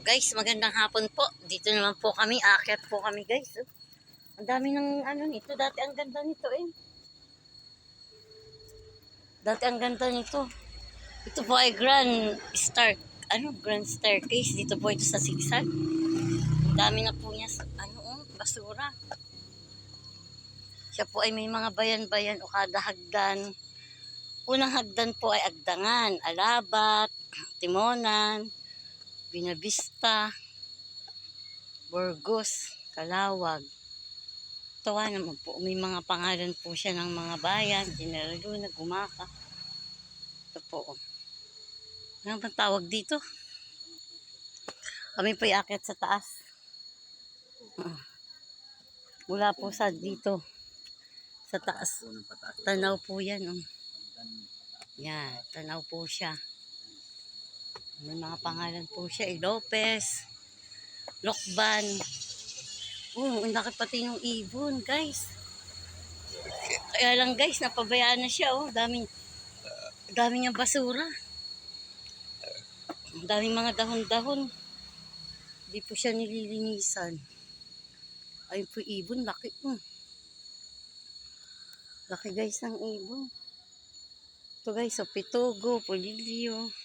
Oh, guys, magandang hapon po. Dito naman po kami. Aakyat po kami, guys. Oh. Ang dami ng ano nito. Dati ang ganda nito eh. Dati ang ganda nito. Ito po ay grand star. Ano? Grand staircase. Dito po ito sa sigsag. Ang dami na po niya ano, oh, basura. Siya po ay may mga bayan-bayan o kada hagdan. Unang hagdan po ay Agdangan, Alabat, Timonan, Binavista, Burgos, Kalawag. Tawa naman po, may mga pangalan po siya ng mga bayan, General Luna, Gumaka. Ito po. Ano bang tawag dito? Kami po iakyat sa taas. Ah. Mula po sa dito. Sa taas. Tanaw po yan. Oh. Yan, tanaw po siya. May mga pangalan po siya. Eh, Lopez, Lokban. Oh, ang laki pati ng ibon, guys. Kaya lang guys, napabayaan na siya. Oh, daming, daming niyang basura. Daming mga dahon-dahon. Hindi po siya nililinisan. Ayun po ibon, laki. Oh. Laki guys ng ibon. Ito guys, so pitugo, pulilyo.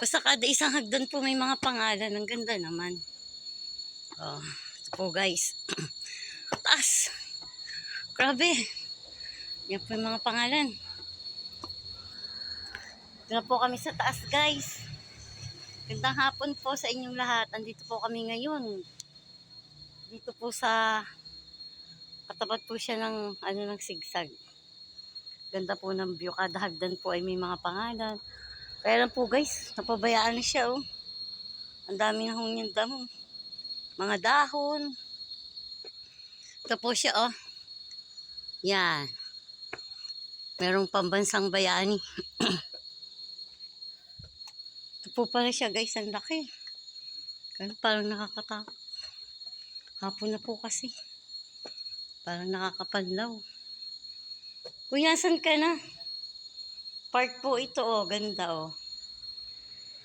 Basta kada isang hagdan po may mga pangalan. Ang ganda naman. Oh, ito po guys. Taas. Grabe. Yan po yung mga pangalan. Ito na po kami sa taas guys. Gandang hapon po sa inyong lahat. Andito po kami ngayon. Dito po sa katapat po siya ng ano ng sigsag. Ganda po ng view. Kada hagdan po ay may mga pangalan. Kaya lang po guys, napabayaan na siya oh. Ang dami na hong niyang damo. Mga dahon. Ito po siya oh. Yan. Merong pambansang bayani. Ito po pala siya guys, ang laki. Kaya parang nakakatakot. Hapon na po kasi. Parang nakakapanlaw. Kuya, saan ka na? Park po ito, oh. Ganda, oh.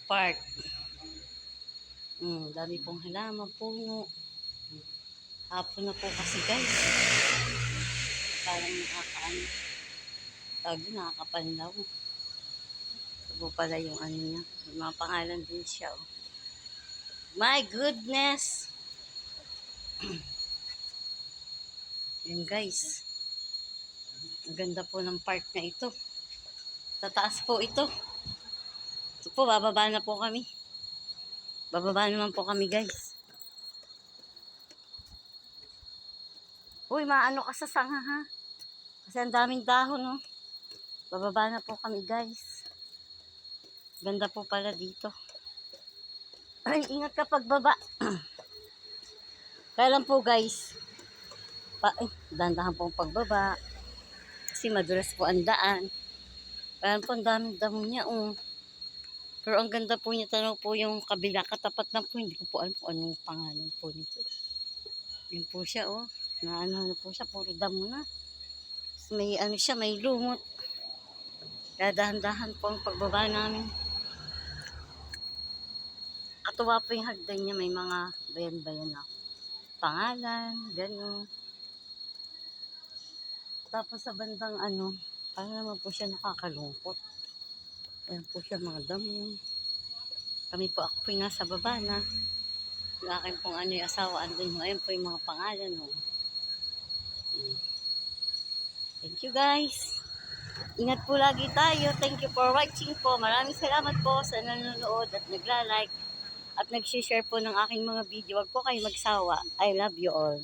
Park. Hmm, dami pong halaman, puno. Hapon na po kasi, guys. Parang nakakaano. Tawag yun, nakakapanlaw. Ito po pala yung ano niya. May mga pangalan din siya, oh. My goodness! Yan, guys. Ang ganda po ng park na ito. Sa taas po ito. Ito po, bababa na po kami. Bababa naman po kami, guys. Uy, maano ka sa sanga, ha? Kasi ang daming dahon, no? Bababa na po kami, guys. Ganda po pala dito. Ay, ingat ka pagbaba. Kaya lang po, guys. Pa, eh, dandahan po ang pagbaba. Kasi madulas po ang daan. Kaya po, ang daming damo niya, oh. Pero ang ganda po niya, tanong po yung kabila, katapat lang po, hindi ko po alam kung anong pangalan po nito. Yun po siya, oh. Na ano na po siya, puro damo na. May ano siya, may lumot. Kaya dahan-dahan po ang pagbaba namin. Katuwa po yung hagdan niya, may mga bayan-bayan na pangalan, gano'n. Tapos sa bandang ano, parang naman po siya nakakalungkot. Ayan po siya mga damo. Kami po ako po yung nasa baba na. Yung akin pong ano yung asawa andun. Ayan po yung mga pangalan. Oh. Mm. Thank you guys. Ingat po lagi tayo. Thank you for watching po. Maraming salamat po sa nanonood at nagla-like at nag-share po ng aking mga video. Huwag po kayo magsawa. I love you all.